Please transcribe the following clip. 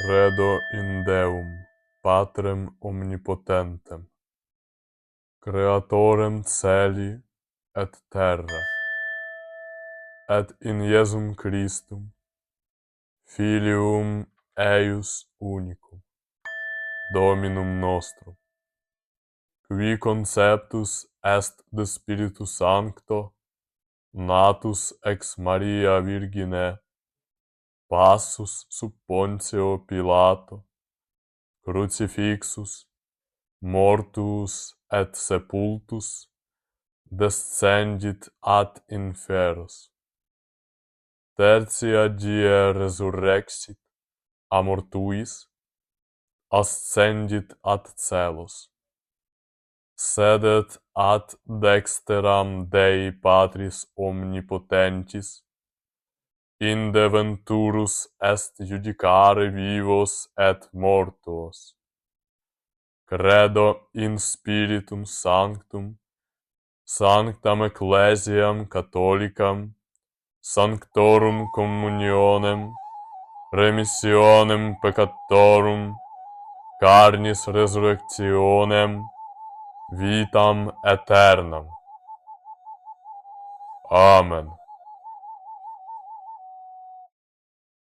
Credo in Deum, Patrem omnipotentem, creatorem celi et terra, et in Iesum Christum, filium eius unicum, Dominum nostrum, qui conceptus est de Spiritu Sancto, natus ex Maria Virgine, passus sub Pontio Pilato, crucifixus, mortus et sepultus, descendit ad inferos. Tertia die resurrexit, a mortuis, ascendit ad celos. Sedet ad dexteram Dei Patris Omnipotentis, Inde venturus est judicare vivos et mortuos. Credo in Spiritum Sanctum, Sanctam Ecclesiam Catholicam, Sanctorum Communionem, Remissionem Peccatorum, Carnis Resurrectionem, Vitam Aeternam. Amen.